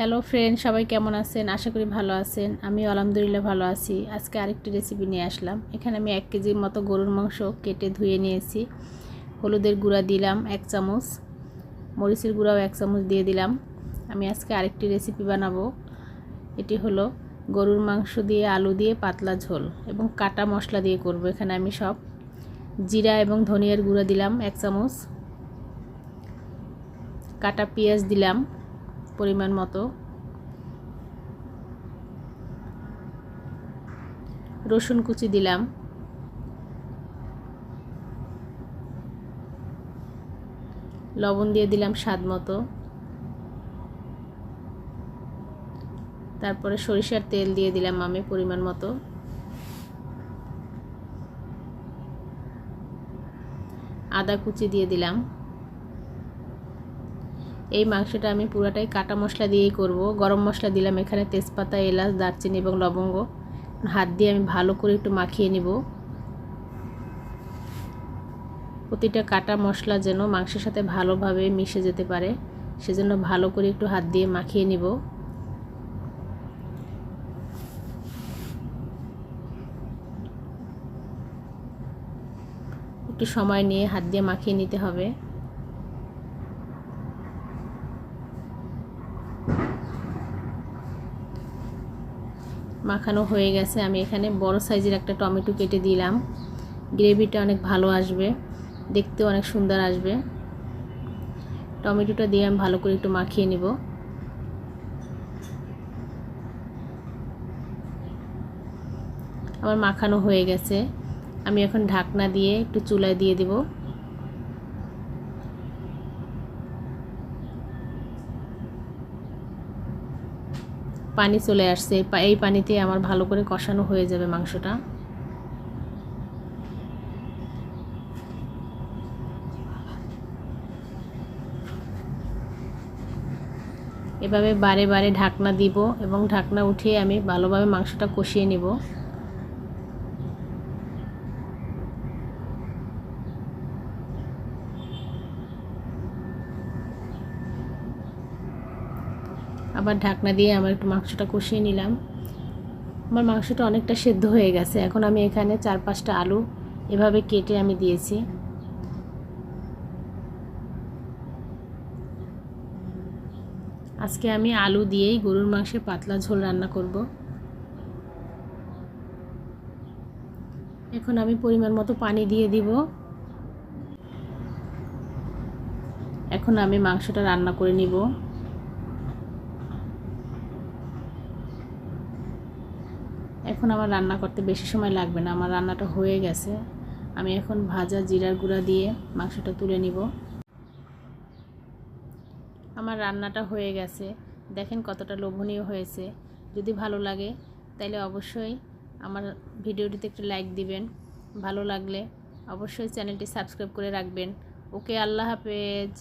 Hello friend সবাই কেমন আছেন? আশা করি ভালো আছেন। আমি আলহামদুলিল্লাহ ভালো আছি। আজকে আরেকটি রেসিপি নিয়ে আসলাম। এখানে আমি এক কেজির মতো গরুর মাংস কেটে ধুয়ে নিয়েছি। হলুদের গুঁড়া দিলাম এক চামচ। মরিচের গুঁড়াও এক চামচ দিয়ে দিলাম। আমি আজকে আরেকটি রেসিপি বানাবো। এটি হলো গরুর মাংস দিয়ে আলু দিয়ে পাতলা ঝোল এবং কাটা মশলা দিয়ে করব। এখানে আমি সব জিরা এবং ধনিয়ার গুঁড়া দিলাম এক চামচ। কাটা পেঁয়াজ দিলাম। পরিমাণ মতো। রসুন কুচি দিলাম। লবণ দিয়ে দিলাম স্বাদ মতো। তারপরে সরিষার তেল দিয়ে দিলাম আমি পরিমাণ মতো। আদা কুচি দিয়ে দিলাম। এই মাংসটা আমি পুরোটাই কাটা মশলা দিয়েই করব। গরম মশলা দিলাম এখানে তেজপাতা, এলাচ, দারচিনি এবং লবঙ্গ। হাত দিয়ে আমি ভালো করে একটু মাখিয়ে নিব। প্রতিটা কাটা মশলা যেন মাংসের সাথে ভালোভাবে মিশে যেতে পারে, সেজন্য ভালো করে একটু হাত দিয়ে মাখিয়ে নিব। একটু সময় নিয়ে হাত দিয়ে মাখিয়ে নিতে হবে। মাখানো হয়ে গেছে। আমি এখানে বড় সাইজের একটা টমেটো কেটে দিলাম। গ্রেভিটা অনেক ভালো আসবে। দেখতে অনেক সুন্দর আসবে। টমেটোটা দিয়ে আমি ভালো করে একটু মাখিয়ে নিব। আমার মাখানো হয়ে গেছে। আমি এখন ঢাকনা দিয়ে একটু চুলায় দিয়ে দিব। পানি চলে আসছে এই পানিতে আমার ভালো করে কষানো হয়ে যাবে মাংসটা। এভাবে বারে বারে ঢাকনা দিব এবং ঢাকনা উঠিয়ে আমি ভালোভাবে মাংসটা কষিয়ে নিব। আবার ঢাকনা দিয়ে আমার একটু মাংসটা কষিয়ে নিলাম। আমার মাংসটা অনেকটা সেদ্ধ হয়ে গেছে। এখন আমি এখানে চার পাঁচটা আলু এভাবে কেটে আমি দিয়েছি। আজকে আমি আলু দিয়েই গরুর মাংসের পাতলা ঝোল রান্না করব। এখন আমি পরিমাণ মতো পানি দিয়ে দিব। এখন আমি মাংসটা রান্না করে নিব। এখন আমার রান্না করতে বেশি সময় লাগবে না, আমার রান্নাটা হয়ে গেছে। আমি এখন ভাজা জিরার গুঁড়া দিয়ে মাংসটা তুলে নিব। আমার রান্নাটা হয়ে গেছে। দেখেন কতটা লোভনীয় হয়েছে। যদি ভালো লাগে তাহলে অবশ্যই আমার ভিডিওটিতে একটু লাইক দিবেন। ভালো লাগলে অবশ্যই চ্যানেলটি সাবস্ক্রাইব করে রাখবেন। ওকে, আল্লাহ হাফেজ।